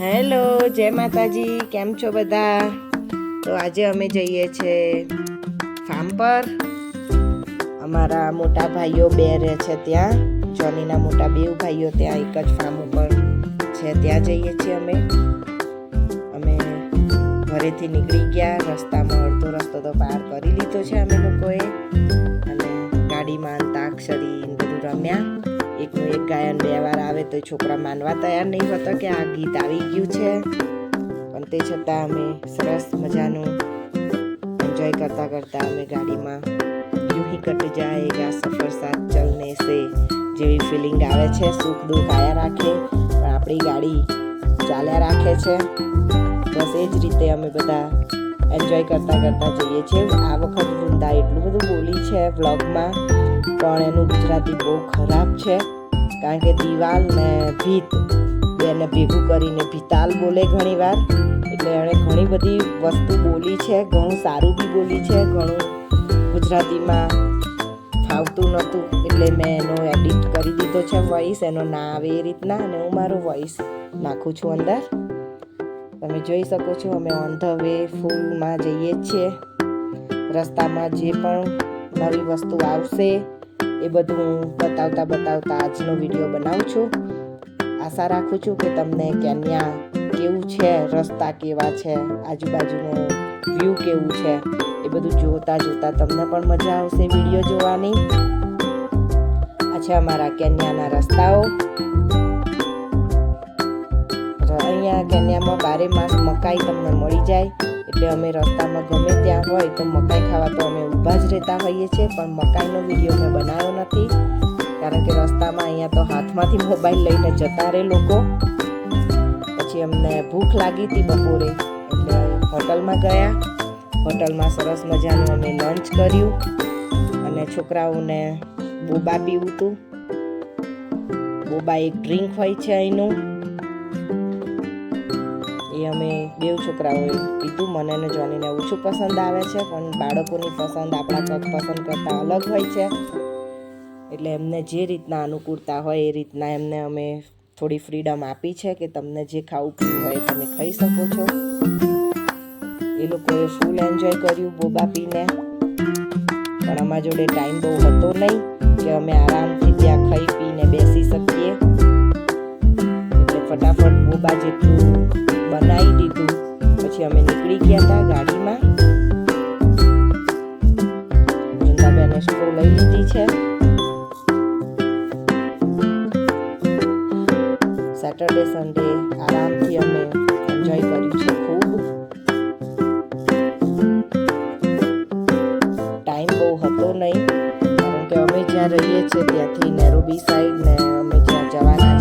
Hello, જય માતાજી, કેમ છો બધા? તો આજે અમે જઈએ છે ફાર્મ પર. અમારા મોટા ભાઈઓ બે રહે છે ત્યાં. જોનીના મોટા બે ભાઈઓ ત્યાં એક જ ફાર્મ ઉપર છે. ત્યાં જઈએ છીએ અમે. અમે ઘરેથી નીકળી ગયા. રસ્તામાં અડધો રસ્તો તો પાર કરી લીધો છે અમે લોકોએ. અને ગાડીમાં અંતાક્ષરી બધું રમ્યા. એકનું એક ગાયન બે વાર આવે તો છોકરા માનવા તૈયાર નહીં હોતો કે આ ગીત આવી ગયું છે. પણ તે છતાં અમે સરસ મજાનું એન્જોય કરતા કરતા અમે ગાડીમાં યુહી કટ જાએગા સફર સાથ ચલને સે જેવી ફિલિંગ આવે છે, સુખ દુઃખ આયા રાખે, પણ આપણી ગાડી ચાલ્યા રાખે છે. બસ એ જ રીતે અમે બધા એન્જોય કરતા કરતા જઈએ છીએ. આ વખત વૃંદા એટલું બધું બોલી છે વ્લોગમાં પણ એનું ગુજરાતી બહુ ખરાબ છે. કારણ કે દિવાલ ને ભીત બેને ભેગું કરીને ભીતાલ બોલે ઘણીવાર. એટલે એણે ઘણી બધી વસ્તુ બોલી છે, ઘણું સારું બી બોલી છે, ઘણું ગુજરાતીમાં ફાવતું નહોતું. એટલે મેં એનો એડિટ કરી દીધો છે વોઇસ એનો ના આવે એ રીતના, અને હું મારો વોઇસ નાખું છું અંદર. તમે જોઈ શકો છો, અમે ઓન ધ વે ફૂલમાં જઈએ છીએ. રસ્તામાં જે પણ નવી વસ્તુ આવશે એ બધું હું બતાવતા બતાવતા આજનો વીડિયો બનાવું છું. આશા રાખું છું કે તમને કેન્યા કેવું છે, રસ્તા કેવા છે, આજુબાજુનો વ્યૂ કેવું છે, એ બધું જોતા જોતા તમને પણ મજા આવશે વીડિયો જોવાની. આ છે અમારા કેન્યાના રસ્તાઓ. અહીંયા કેન્યામાં બારે માસ મકાઈ તમને મળી જાય. એટલે અમે રસ્તામાં ગમે ત્યાં હોય તો મકાઈ ખાવા તો અમે ઊભા જ રહેતા હોઈએ છીએ, પણ મકાઈનો વીડિયો મેં બનાવ્યો નથી. કારણ કે રસ્તામાં અહીંયા તો હાથમાંથી મોબાઈલ લઈને જતા રહે લોકો. પછી અમને ભૂખ લાગી હતી બપોરે, એટલે હોટલમાં ગયા. હોટલમાં સરસ મજાનું અમે લંચ કર્યું અને છોકરાઓને બોબા પીવું હતું. બોબા એક ડ્રિંક હોય છે અહીંનું. એ અમે બેવ છોકરાઓએ પીધું મને અને જોનીને ઓછું પસંદ આવે છે, પણ બાળકોની પસંદ આપણા પસંદ કરતાં અલગ હોય છે. એટલે એમને જે રીતના અનુકૂળતા હોય એ રીતના એમને અમે થોડી ફ્રીડમ આપી છે કે તમને જે ખાવું પીવું હોય તમે ખાઈ શકો છો. એ લોકોએ ફૂલ એન્જોય કર્યું બોબા પીને. પણ અમારા જોડે ટાઈમ બહુ હતો નહીં કે અમે આરામથી ત્યાં ખાઈ પીને બેસી શકીએ. ફટાફટ બોબા જેટલું બનાવી દીધું. પછી અમે નીકળી ગયા હતા ગાડીમાં. વૃંદાબેને સ્ટ્રો લઈ લીધી છે. સેટરડે સન્ડે આરામથી અમે એન્જોય કર્યું છે ખૂબ. ટાઈમ બહુ હતો નહીં. કારણ કે અમે જ્યાં રહીએ છીએ ત્યાંથી નેરોબી સાઈડ ને અમે જ્યાં જવાના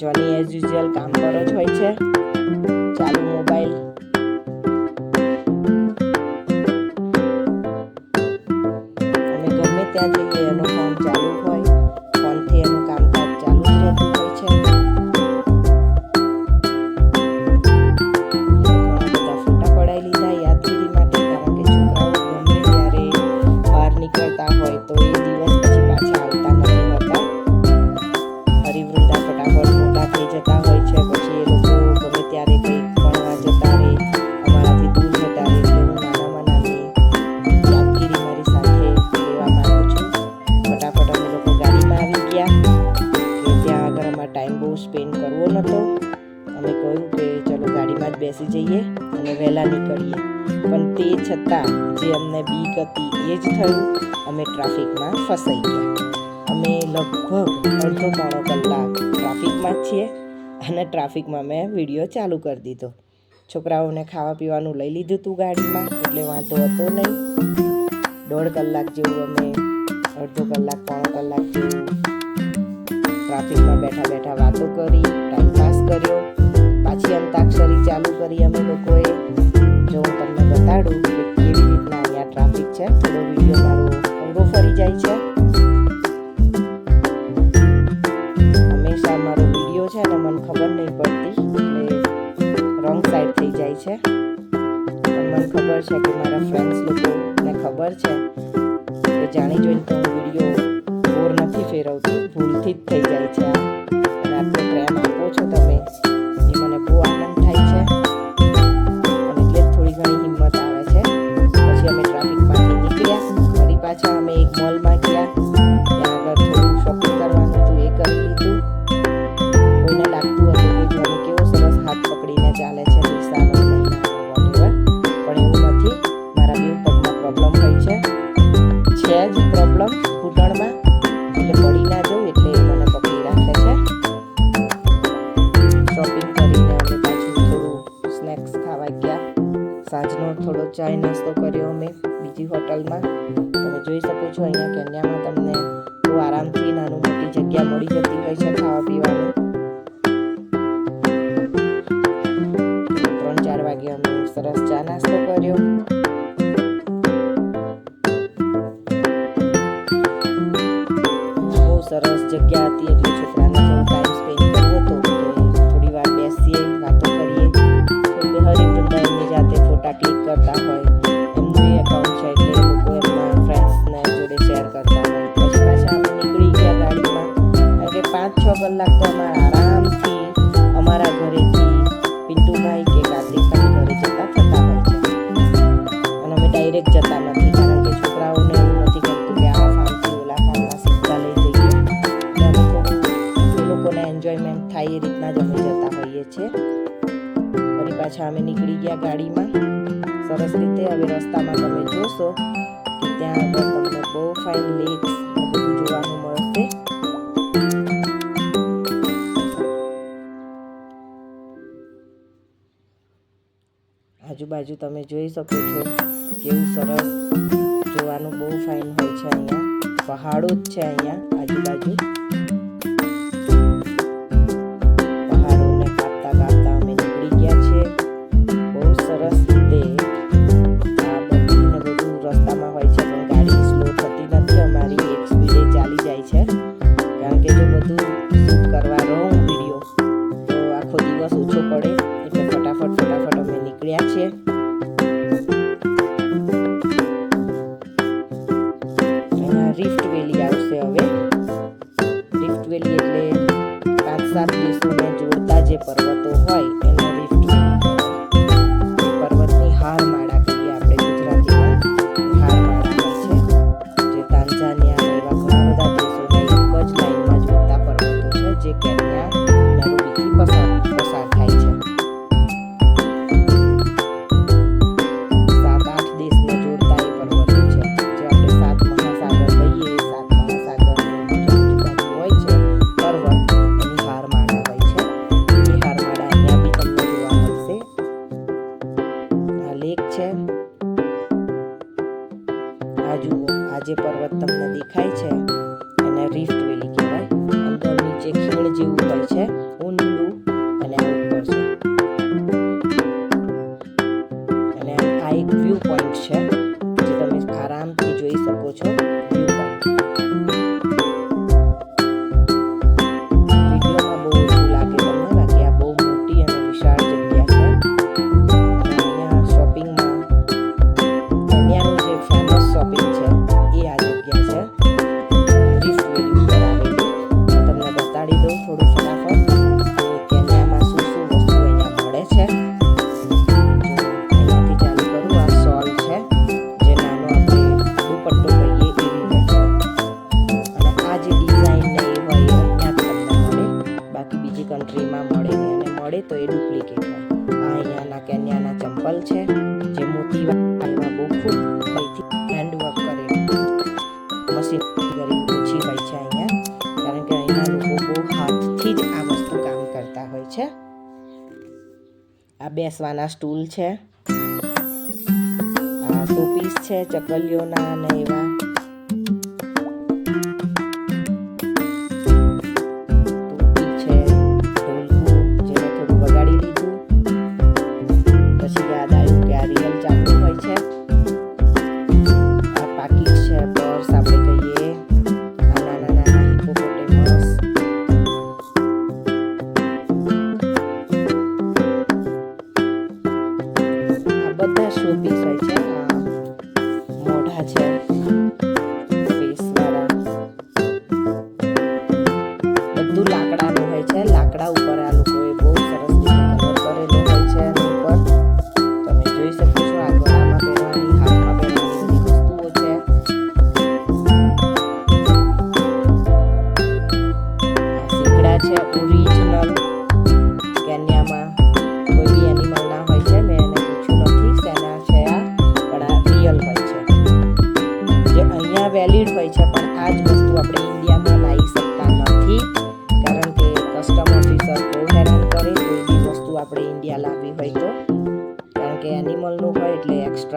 જોની એઝ યુઝ્યુઅલ કામ પર જ હોય છે. ચાલુ મોબાઈલ અમે ગમે ત્યાં જઈએ. લગભગ અડધો પોણો કલાક ટ્રાફિકમાં જ છીએ અને ટ્રાફિકમાં મેં વીડિયો ચાલુ કરી દીધો. છોકરાઓને ખાવા પીવાનું લઈ લીધું હતું ગાડીમાં, એટલે વાંધો હતો નહીં. દોઢ કલાક જેવું અમે, અડધો કલાક, પોણો કલાક જેવું ટ્રાફિકમાં બેઠા બેઠા વાતો કરી ટાઈમ પાસ કર્યો. પાછી અંતાક્ષરી ચાલુ કરી અમે લોકોએ. જો હું તમને બતાડું કે કેવી રીતના અહીંયા ટ્રાફિક છે થોડો વીડિયો મારો અંગો ફરી જાય છે. Hoşçakalın. છો, અહીંયા કેન્યામાં તમને બહુ આરામથી નાનું મોટી જગ્યા મળી જતી હોય છે ખાવા પીવાનું. ત્રણ ચાર વાગે અમે સરસ ચા નાસ્તો કર્યો. બહુ સરસ જગ્યા હતી એટલે ત્યાં આગળ તમને બહુ ફાઇન લેક્સ બધું જોવાનું મળશે. આજુબાજુ તમે જોઈ શકો છો કેવું સરસ જોવાનું બહુ ફાઇન હોય છે અહીંયા. પહાડો જ છે અહીંયા આજુબાજુ. છે? આ જુઓ, આ પર્વત તમને દેખાય છે, એને રિફ્ટ વેલી કહેવાય. અંદર નીચે ખીણ જેવું હોય છે ચપ્પલ છે, જે મોતી વાળીમાં ગોખું અહીંથી હેન્ડવર્ક કરેલું મશીન કરી ઓછી હોય છે અહીંયા, કારણ કે અહીંયા લોકો બહુ હાથથી જ આ વસ્તુ કામ કરતા હોય છે. આ બેસવાના સ્ટૂલ છે. આ શોપીસ છે, ચકલીઓના અને એવા. પછી યાદ આવ્યું કે આ રિયલ ચાકુ હોય છે.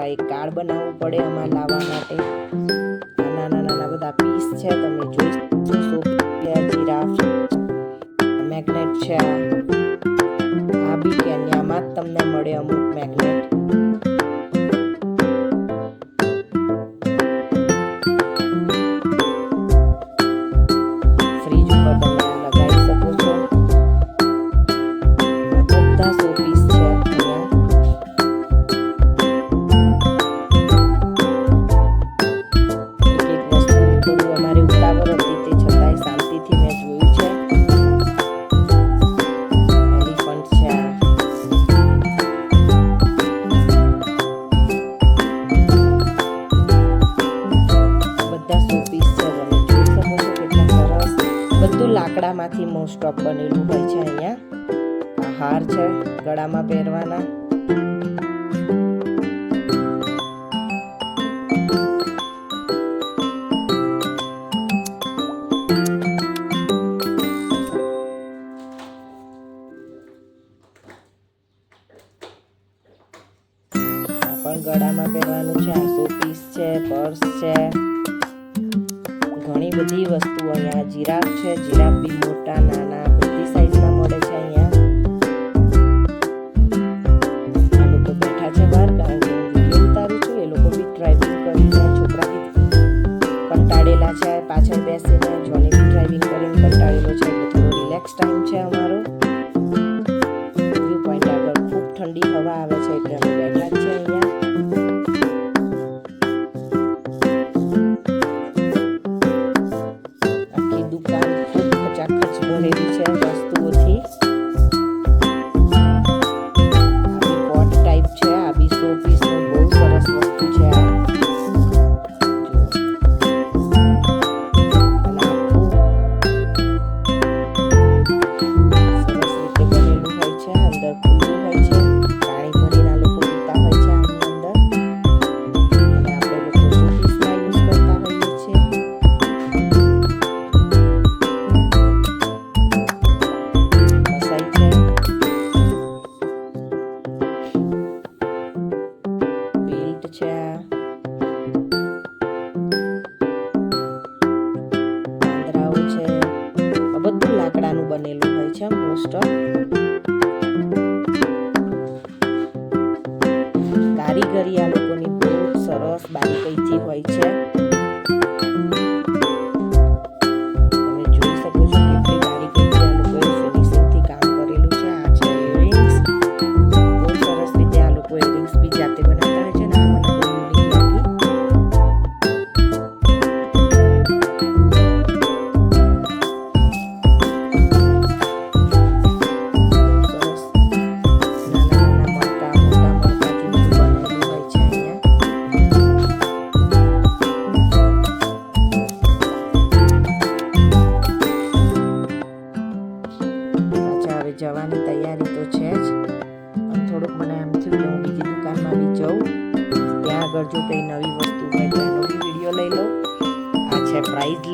આ એક કાર્ડ બનાવવું પડે એમાં લાવવા માટે. નાના નાના બધા પીસ છે, તમે જોશો જીરાફ મેગ્નેટ છે આ. બી કેન્યામાં જ તમને મળે અમુક મેગ્નેટ છે અહીંયા. હાર છે ગળામાં પહેરવાના. জীবনের ইচ্ছা বাস্তবতী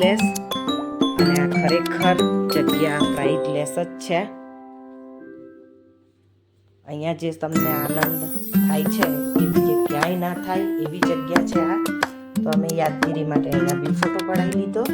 લેસ અને આ ખરેખર જગ્યા પ્રાઇડલેસ જ છે. અહીંયા જે તમને આનંદ થાય છે, એવી જે ક્યાંય ના થાય એવી જગ્યા છે આ. તો અમે યાદગીરી માટે અહીંયા બી ફોટો પડાવી લીધો.